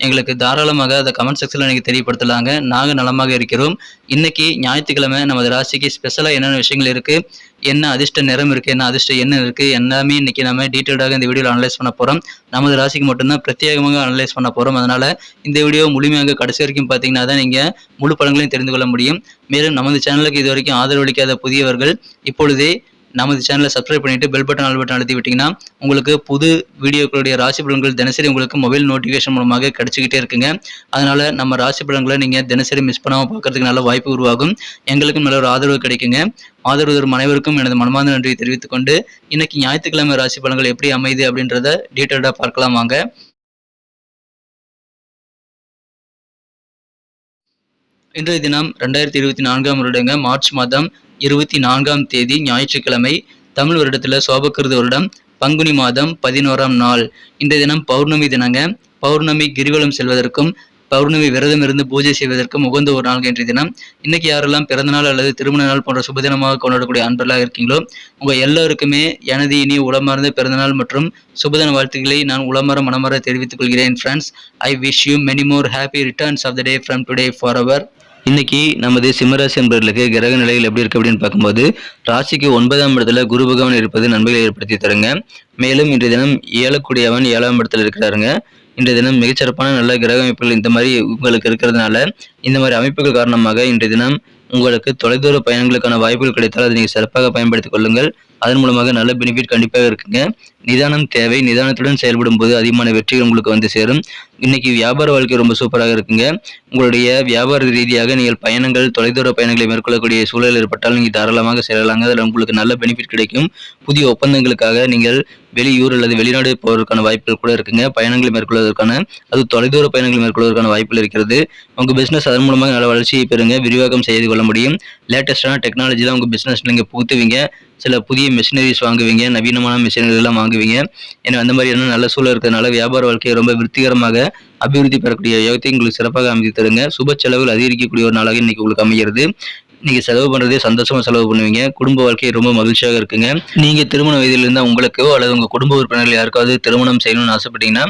எங்களுக்கு தாராளமாக அதை கமெண்ட் செக்ஷனில் நீங்கள் தெரியப்படுத்தலாங்க. நாங்கள் நலமாக இருக்கிறோம். இன்னைக்கு ஞாயிற்றுக்கிழமை நமது ராசிக்கு ஸ்பெஷலாக என்னென்ன விஷயங்கள் இருக்குது என்ன அதிர்ஷ்ட நிறம் இருக்குது என்ன அதிர்ஷ்ட என்ன இருக்குது எல்லாமே இன்னைக்கு நம்ம டீட்டெயில்டாக இந்த வீடியோவில் அனலைஸ் பண்ண போகிறோம் நமது ராசிக்கு மட்டும்தான் பிரத்யேகமாக அனலைஸ் பண்ண போகிறோம் அதனால் இந்த வீடியோ முழுமையாக கடைசி வரைக்கும் பார்த்தீங்கன்னா தான் நீங்கள் முழு படங்களையும் தெரிந்து கொள்ள முடியும். மேலும் நமது சேனலுக்கு இது வரைக்கும் ஆதரவளிக்காத புதியவர்கள் இப்பொழுதே நமது சேனலை சப்ஸ்கிரைப் பண்ணிட்டு பெல் பட்டன் ஆல் பட்டன் அழுத்தி விட்டிங்கன்னா உங்களுக்கு புது வீடியோக்களுடைய ராசி பலன்கள் தினசரி உங்களுக்கு மொபைல் நோட்டிஃபிகேஷன் மூலமாக கிடச்சிக்கிட்டே இருக்குங்க. அதனால் நம்ம ராசி பலன்களை நீங்கள் தினசரி மிஸ் பண்ணாமல் பார்க்கறதுக்கு நல்ல வாய்ப்பு உருவாகும். எங்களுக்கும் நல்ல ஒரு ஆதரவு கிடைக்குங்க. ஆதரவு தரும் அனைவருக்கும் எனது மனமார்ந்த நன்றியை தெரிவித்துக் கொண்டு இன்னைக்கு ஞாயிற்றுக்கிழமை ராசி பலன்கள் எப்படி அமையுது அப்படின்றத டீட்டெயில்டாக பார்க்கலாம் வாங்க. இன்றைய தினம் ரெண்டாயிரத்தி இருபத்தி நான்காம் வருடங்க மார்ச் மாதம் இருபத்தி நான்காம் தேதி ஞாயிற்றுக்கிழமை தமிழ் வருடத்தில் சோபக்கிருத வருடம் பங்குனி மாதம் பதினோராம் நாள். இந்த தினம் பௌர்ணமி தினங்க. பௌர்ணமி கிரிவலம் செல்வதற்கும் பௌர்ணமி விரதம் இருந்து பூஜை செய்வதற்கும் உகந்த ஒரு நாள் இன்றைய தினம். இன்னைக்கு யாரெல்லாம் பிறந்தநாள் அல்லது திருமண நாள் போன்ற சுபதினமாக கொண்டாடக்கூடிய அன்பர்களாக இருக்கீங்களோ உங்கள் எல்லாருக்குமே எனது இனி உளமார்ந்த பிறந்தநாள் மற்றும் சுபதின வாழ்த்துக்களை நான் உளமர மனமர தெரிவித்துக் கொள்கிறேன் friends I wish you many more happy returns of the day from today for our இன்னைக்கு நமது சிம்மராசி என்பவர்களுக்கு கிரக நிலைகள் எப்படி இருக்கு அப்படின்னு பார்க்கும்போது ராசிக்கு ஒன்பதாம் இடத்துல குரு பகவான் இருப்பது நன்மைகளை ஏற்படுத்தி தருங்க. மேலும் இன்றைய தினம் ஏழக்கூடியவன் ஏழாம் இடத்துல இருக்கிறாருங்க. இன்றைய தினம் மிகச்சிறப்பான நல்ல கிரக அமைப்புகள் இந்த மாதிரி உங்களுக்கு இருக்கிறதுனால இந்த மாதிரி அமைப்புகள் காரணமாக இன்றைய தினம் உங்களுக்கு தொலைதூர பயணங்களுக்கான வாய்ப்புகள் கிடைத்தால் அதை நீங்கள் சிறப்பாக பயன்படுத்திக் கொள்ளுங்கள். அதன் மூலமாக நல்ல பெனிஃபிட் கண்டிப்பாக இருக்குங்க. நிதானம் தேவை. நிதானத்துடன் செயல்படும் போது அதிகமான வெற்றிகள் உங்களுக்கு வந்து சேரும். இன்னைக்கு வியாபார வாழ்க்கை ரொம்ப சூப்பராக இருக்குங்க. உங்களுடைய வியாபார ரீதியாக நீங்கள் பயணங்கள் தொலைதூர பயணங்களை மேற்கொள்ளக்கூடிய சூழல் ஏற்பட்டால் நீங்கள் தாராளமாக செல்லலாங்க. அதில் உங்களுக்கு நல்ல பெனிஃபிட் கிடைக்கும். புதிய ஒப்பந்தங்களுக்காக நீங்கள் வெளியூர் அல்லது வெளிநாடு போவதற்கான வாய்ப்புகள் கூட இருக்குங்க. பயணங்களை மேற்கொள்வதற்கான அது தொலைதூர பயணங்களை மேற்கொள்வதற்கான வாய்ப்புகள் இருக்கிறது. உங்கள் பிஸ்னஸ் அதன் மூலமாக நல்ல வளர்ச்சியை பெறுங்க. விரிவாக்கம் செய்து கொள்ள முடியும். லேட்டஸ்டான டெக்னாலஜிலாம் உங்கள் பிஸ்னஸ் நீங்கள் புகுத்துவீங்க. சில புதிய மிஷினரிஸ் வாங்குவீங்க நவீனமான மிஷினரிலாம் வாங்குவீங்க. ஏன்னா அந்த மாதிரியான நல்ல சூழல் இருக்கிறதுனால வியாபார வாழ்க்கையை ரொம்ப விருத்திகரமாக அபிவிருத்தி பெறக்கூடிய யோகத்தை உங்களுக்கு சிறப்பாக அமைத்து தருங்க. சுப செலவுகள் அதிகரிக்கக்கூடிய ஒரு நாளாக இன்னைக்கு உங்களுக்கு அமைகிறது. நீங்க செலவு பண்றதே சந்தோஷமா செலவு பண்ணுவீங்க. குடும்ப வாழ்க்கை ரொம்ப மகிழ்ச்சியாக இருக்குங்க. நீங்க திருமண வயதில் இருந்தா உங்களுக்கோ அல்லது உங்க குடும்ப உறுப்பினர்கள் யாருக்காவது திருமணம் செய்யணும்னு ஆசைப்பட்டீங்கன்னா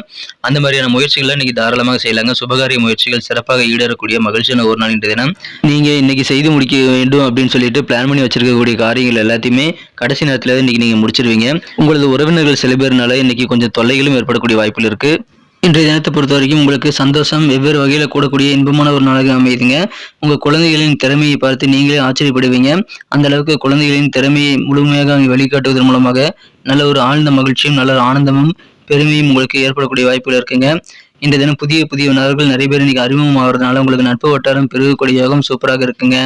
அந்த மாதிரியான முயற்சிகளை நீங்க தாராளமாக செய்யலாங்க. சுபகாரிய முயற்சிகள் சிறப்பாக ஈடேறக்கூடிய மகிழ்ச்சியான ஒரு நாள் தினம். நீங்க இன்னைக்கு செய்து முடிக்க வேண்டும் அப்படின்னு சொல்லிட்டு பிளான் பண்ணி வச்சிருக்கக்கூடிய காரியங்கள் எல்லாத்தையுமே கடைசி நேரத்துல இன்னைக்கு நீங்க முடிச்சிருவீங்க. உங்களது உறவினர்கள் சில பேர்னால இன்னைக்கு கொஞ்சம் தொல்லைகளும் ஏற்படக்கூடிய வாய்ப்புகள் இருக்கு. இன்றைய தினத்தை பொறுத்த வரைக்கும் உங்களுக்கு சந்தோஷம் வெவ்வேறு வகையில் கூடக்கூடிய இன்பமான ஒரு நாளாக அமையுதுங்க. உங்கள் குழந்தைகளின் திறமையை பார்த்து நீங்களே ஆச்சரியப்படுவீங்க. அந்த அளவுக்கு குழந்தைகளின் திறமையை முழுமையாக அவங்க வழிகாட்டுவதன் மூலமாக நல்ல ஒரு ஆழ்ந்த மகிழ்ச்சியும் நல்ல ஒரு ஆனந்தமும் பெருமையும் உங்களுக்கு ஏற்படக்கூடிய வாய்ப்புகள் இருக்குங்க. இன்றைய தினம் புதிய புதிய நபர்கள் நிறைய பேர் இன்னைக்கு அறிமுகம் ஆகிறதுனால உங்களுக்கு நட்பு வட்டாரம் பெருகக்கூடிய யோகம் சூப்பராக இருக்குங்க.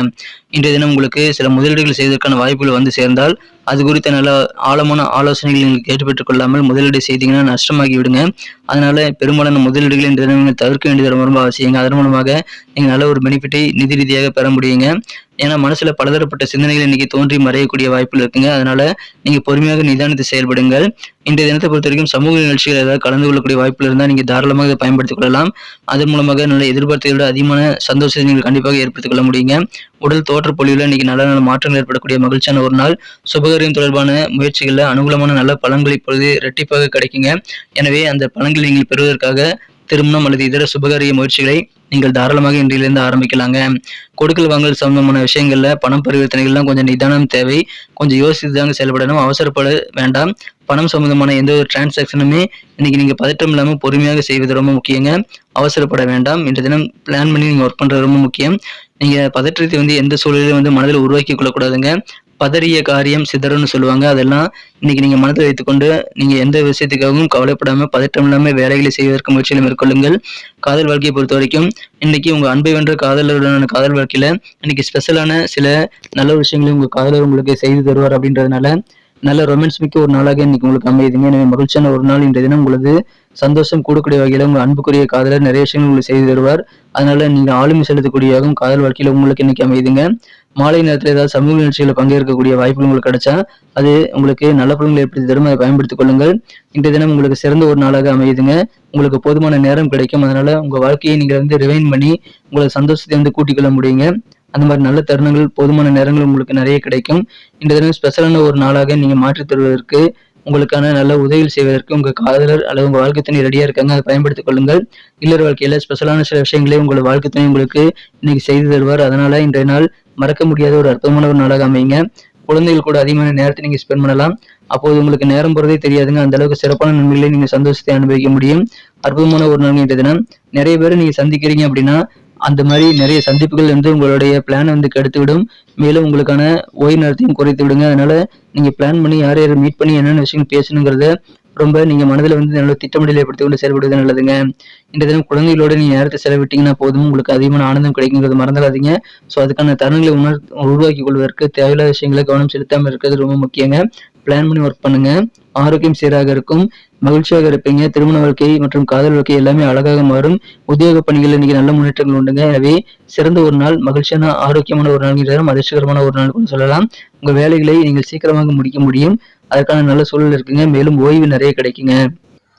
இன்றைய தினம் உங்களுக்கு சில முதலீடுகள் செய்வதற்கான வாய்ப்புகள் வந்து சேர்ந்தால் அது குறித்த நல்ல ஆழமான ஆலோசனைகள் நீங்கள் கேட்டு கொள்ளாமல் முதலீடு செய்தீங்கன்னா நஷ்டமாகி விடுங்க அதனால பெரும்பாலான முதலீடுகளை இந்த நீங்கள் தவிர்க்க வேண்டியது ரொம்ப அவசியங்க அதன் மூலமாக நீங்கள் நல்ல ஒரு பெனிஃபிட்டை நிதி ரீதியாக பெற முடியுங்க. ஏன்னா மனசுல பலதரப்பட்ட சிந்தனைகள் இன்னைக்கு தோன்றி மறையக்கூடிய வாய்ப்புகள் இருக்குங்க. அதனால நீங்க பொறுமையாக நிதானித்து செயல்படுங்கள். இன்றைய தினத்தை பொறுத்த வரைக்கும் சமூக நிகழ்ச்சிகள் ஏதாவது கலந்து கொள்ளக்கூடிய வாய்ப்புகள் இருந்தால் நீங்க தாராளமாக இதை பயன்படுத்திக் கொள்ளலாம். அதன் மூலமாக நல்ல எதிர்பார்த்ததை விட அதிகமான சந்தோஷத்தை நீங்கள் கண்டிப்பாக ஏற்படுத்திக் கொள்ள முடியுங்க. உடல் தோற்ற பொலிவில் இன்னைக்கு நல்ல நல்ல மாற்றங்கள் ஏற்படக்கூடிய மகிழ்ச்சியான ஒரு நாள். சுபகாரியம் தொடர்பான முயற்சிகளில் அனுகூலமான நல்ல பழங்கள் இப்பொழுது இரட்டிப்பாக கிடைக்குங்க. எனவே அந்த பழங்கள் நீங்கள் பெறுவதற்காக திருமணம் அல்லது இதர சுபகாரிய முயற்சிகளை நீங்கள் தாராளமாக இன்றிலிருந்து ஆரம்பிக்கலாங்க. கொடுக்கல் வாங்கல் சம்பந்தமான விஷயங்கள்ல பணம் பரிவர்த்தனைகள்லாம் கொஞ்சம் நிதானம் தேவை. கொஞ்சம் யோசித்து தாங்க செயல்படணும். அவசரப்பட வேண்டாம். பணம் சம்பந்தமான எந்த ஒரு டிரான்சாக்ஷனுமே இன்னைக்கு நீங்க பதட்டம் இல்லாமல் பொறுமையாக செய்வது ரொம்ப முக்கியங்க. அவசரப்பட வேண்டாம். இன்று தினம் பிளான் பண்ணி நீங்க ஒர்க் பண்றது ரொம்ப முக்கியம். நீங்க பதற்றத்தை வந்து எந்த சூழலையும் வந்து மனதில் உருவாக்கி கொள்ளக்கூடாதுங்க. பதறிய காரியம் சிதறும்னு சொல்லுவாங்க. அதெல்லாம் இன்னைக்கு நீங்க மனதில் வைத்துக்கொண்டு நீங்க எந்த விஷயத்துக்காகவும் கவலைப்படாம பதட்டம் இல்லாம வேலைகளை செய்வதற்கு முயற்சியில் மேற்கொள்ளுங்கள். காதல் வாழ்க்கையை பொறுத்த வரைக்கும் இன்னைக்கு உங்க அன்பை வென்ற காதலருடனான காதல் வாழ்க்கையில இன்னைக்கு ஸ்பெஷலான சில நல்ல விஷயங்களை உங்க காதலர் உங்களுக்கு செய்து தருவார் அப்படின்றதுனால நல்ல ரொமான்ஸ் மிக்க ஒரு நாளாக இன்னைக்கு உங்களுக்கு அமையுதுங்க. எனவே மகிழ்ச்சியான ஒரு நாள். இன்றைய தினம் உங்களது சந்தோஷம் கூடக்கூடிய வகையில் உங்கள் அன்புக்குரிய காதலர் நிறைய விஷயங்கள் உங்களுக்கு செய்து தருவார். அதனால நீங்கள் ஆளுமை செலுத்தக்கூடியதாகவும் காதல் வாழ்க்கையில் உங்களுக்கு இன்னைக்கு அமையுதுங்க. மாலை நேரத்தில் ஏதாவது சமூக நிகழ்ச்சிகளில் பங்கேற்கக்கூடிய வாய்ப்புகள் உங்களுக்கு கிடைச்சா அது உங்களுக்கு நல்ல பலன்களை ஏற்படுத்தி தரும் அதை பயன்படுத்திக் கொள்ளுங்கள். இன்றைய தினம் உங்களுக்கு சிறந்த ஒரு நாளாக அமையுதுங்க. உங்களுக்கு போதுமான நேரம் கிடைக்கும். அதனால உங்கள் வாழ்க்கையை நீங்கள் வந்து ரிவைன் பண்ணி உங்களை சந்தோஷத்தை வந்து கூட்டிக் கொள்ள முடியுங்க. அந்த மாதிரி நல்ல தருணங்கள் போதுமான நேரங்கள் உங்களுக்கு நிறைய கிடைக்கும். இந்த தினம் ஸ்பெஷலான ஒரு நாளாக நீங்கள் மாற்றித் தருவதற்கு உங்களுக்கான நல்ல உதவிகள் செய்வதற்கு உங்கள் காதலர் அல்லது உங்கள் வாழ்க்கை துணை ரெடியாக இருக்காங்க. அதை பயன்படுத்திக் கொள்ளுங்கள். இல்லற வாழ்க்கையில் ஸ்பெஷலான சில விஷயங்களே உங்கள் வாழ்க்கை துணை உங்களுக்கு இன்னைக்கு செய்து தருவார். அதனால இன்றைய நாள் மறக்க முடியாத ஒரு அற்புதமான ஒரு நாளாக அமைங்க குழந்தைகள் கூட அதிகமான நேரத்தை நீங்கள் ஸ்பெண்ட் பண்ணலாம். அப்போது உங்களுக்கு நேரம் போறதே தெரியாதுங்க. அந்த அளவுக்கு சிறப்பான நன்மைகளை நீங்கள் சந்தோஷத்தை அனுபவிக்க முடியும். அற்புதமான ஒரு நாள் இன்றைய தினம். நிறைய பேர் நீங்கள் சந்திக்கிறீங்க அப்படின்னா அந்த மாதிரி நிறைய சந்திப்புகள் வந்து உங்களுடைய பிளான் வந்து கெடுத்து விடும் மேலும் உங்களுக்கான ஓய்வு நேரத்தையும் குறைத்து விடுங்க. அதனால நீங்கள் பிளான் பண்ணி யார் யார் மீட் பண்ணி என்னென்ன விஷயம் பேசணுங்கிறத ரொம்ப நீங்க மனதில் வந்து நல்ல திட்டமிடல் ஏற்படுத்தி கொண்டு செயல்படுவது நல்லதுங்க. இந்த தினம் குழந்தைகளோட நீங்க நேரத்தை செலவிட்டீங்கன்னா போதும். உங்களுக்கு அதிகமான ஆனந்தம் கிடைக்குங்கிறது மறந்துடாதீங்க. ஸோ அதுக்கான தருணங்களை உணர் உருவாக்கி கொள்வதற்கு தேவையில்லாத விஷயங்களை கவனம் செலுத்தாமல் இருக்கிறது ரொம்ப முக்கியங்க. பிளான் பண்ணி ஒர்க் பண்ணுங்க. ஆரோக்கியம் சீராக இருக்கும். மகிழ்ச்சியாக இருப்பீங்க. திருமண வாழ்க்கை மற்றும் காதல் வாழ்க்கை எல்லாமே அழகாக மாறும். உத்தியோக பணிகள் இன்னைக்கு நல்ல முன்னேற்றங்கள் உண்டுங்க. எனவே சிறந்த ஒரு நாள் மகிழ்ச்சியான ஆரோக்கியமான ஒரு நாள் அதிர்ஷ்டகரமான ஒரு நாள் கூட சொல்லலாம். உங்க வேலைகளை நீங்கள் சீக்கிரமாக முடிக்க முடியும். அதற்கான நல்ல சூழல் இருக்குங்க. மேலும் ஓய்வு நிறைய கிடைக்குங்க.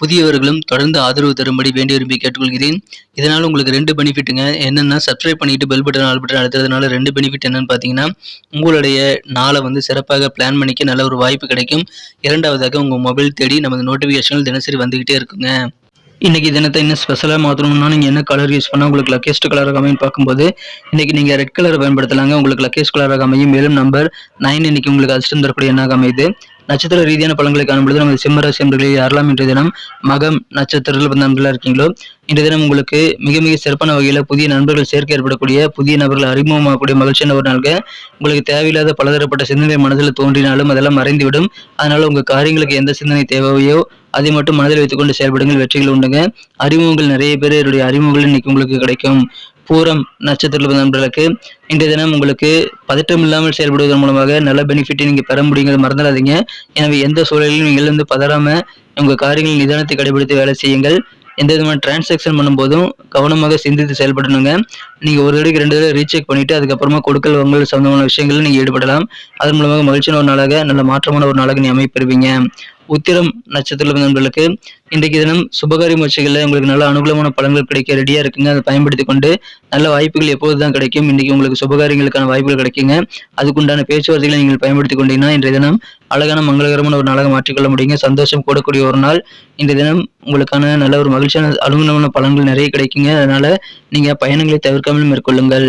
புதியவர்களும் தொடர்ந்து ஆதரவு தரும்படி வேண்டி விரும்பி கேட்டுக்கொள்கிறேன். இதனால் உங்களுக்கு ரெண்டு பெனிஃபிட்டுங்க. என்னென்னா சப்ஸ்கிரைப் பண்ணிட்டு பெல் பட்டன் ஆல் பட்டன் அழுத்துறதுனால ரெண்டு பெனிஃபிட் என்னன்னு பார்த்தீங்கன்னா உங்களுடைய நாளை வந்து சிறப்பாக பிளான் பண்ணிக்க நல்ல ஒரு வாய்ப்பு கிடைக்கும். இரண்டாவதாக உங்கள் மொபைல் தேடி நமது நோட்டிஃபிகேஷன்கள் தினசரி வந்துக்கிட்டே இருக்குங்க. இன்னைக்கு தினத்தை இன்னும் ஸ்பெஷலாக மாற்றணும்னா நீங்கள் என்ன கலர் யூஸ் பண்ணால் உங்களுக்கு லக்கேஸ்ட் கலராக அமையும் பார்க்கும்போது இன்னைக்கு நீங்கள் ரெட் கலர் பயன்படுத்தலாங்க. உங்களுக்கு லக்கேஸ்ட் கலராக அமையும். மேலும் நம்பர் நைன் இன்னைக்கு உங்களுக்கு அதிர்ஷ்டம் தரக்கூடிய எண்ணாக அமையுது. நட்சத்திர ரீதியான பலன்களை காணும்பொழுது நமது சிம்மராசி என்பர்களை யாரெல்லாம் இன்றைய தினம். மகம் நட்சத்திரத்தில் வந்து நண்பர்களாக இருக்கீங்களோ இன்றைய தினம் உங்களுக்கு மிக மிக சிறப்பான வகையில் புதிய நண்பர்கள் சேர்க்கை ஏற்படக்கூடிய புதிய நபர்கள் அறிமுகமாகக்கூடிய மகிழ்ச்சியான ஒரு நாள்கள் உங்களுக்கு தேவையில்லாத பலதரப்பட்ட சிந்தனை மனதில் தோன்றினாலும் அதெல்லாம் மறைந்துவிடும். அதனால உங்க காரியங்களுக்கு எந்த சிந்தனை தேவையோ அதை மட்டும் மனதில் வைத்துக்கொண்டு செயல்படுங்கள். வெற்றிகள் உண்டுங்க. அறிமுகங்கள் நிறைய பேருடைய அறிமுகங்கள் இன்னைக்கு உங்களுக்கு கிடைக்கும். பூரம் நட்சத்திரத்தில் நண்பர்களுக்கு இன்றைய தினம் உங்களுக்கு பதட்டம் இல்லாமல் செயல்படுவதன் மூலமாக நல்ல பெனிஃபிட்டை நீங்கள் பெற முடியுங்கிறத மறந்துடாதீங்க. எனவே எந்த சூழலிலும் நீங்கள் வந்து பதறாமல் உங்கள் காரியங்களில் நிதானத்தை கடைபிடித்து வேலை செய்யுங்கள். எந்த விதமான டிரான்சாக்ஷன் பண்ணும்போதும் கவனமாக சிந்தித்து செயல்படணுங்க. நீங்கள் ஒரு தடவைக்கு ரெண்டு தடவை ரீசெக் பண்ணிவிட்டு அதுக்கப்புறமா கொடுக்கல் வாங்கல் சம்மந்தமான விஷயங்களில் நீங்கள் ஈடுபடலாம். அதன் மூலமாக மகிழ்ச்சியான ஒரு நாளாக நல்ல மாற்றமான ஒரு நாளாக நீ அமைப்பெறுவீங்க. உத்திரம் நட்சத்திர நண்பர்களுக்கு இன்றைக்கு தினம் சுபகாரி முயற்சிகளில் உங்களுக்கு நல்ல அனுகூலமான பலன்கள் கிடைக்க ரெடியாக இருக்குங்க. அதை பயன்படுத்தி கொண்டு நல்ல வாய்ப்புகள் எப்போது தான் கிடைக்கும். இன்றைக்கி உங்களுக்கு சுபகாரியங்களுக்கான வாய்ப்புகள் கிடைக்குங்க. அதுக்குண்டான பேச்சுவார்த்தைகளை நீங்கள் பயன்படுத்தி கொண்டீங்கன்னா இன்றைய தினம் அழகான மங்களகரமான ஒரு நாளாக மாற்றிக்கொள்ள முடியுங்க. சந்தோஷம் கூடக்கூடிய ஒரு நாள். இன்றைய தினம் உங்களுக்கான நல்ல ஒரு மகிழ்ச்சியான அனுகூலமான பலன்கள் நிறைய கிடைக்குங்க. அதனால நீங்கள் பயணங்களை தவிர்க்காமல் மேற்கொள்ளுங்கள்.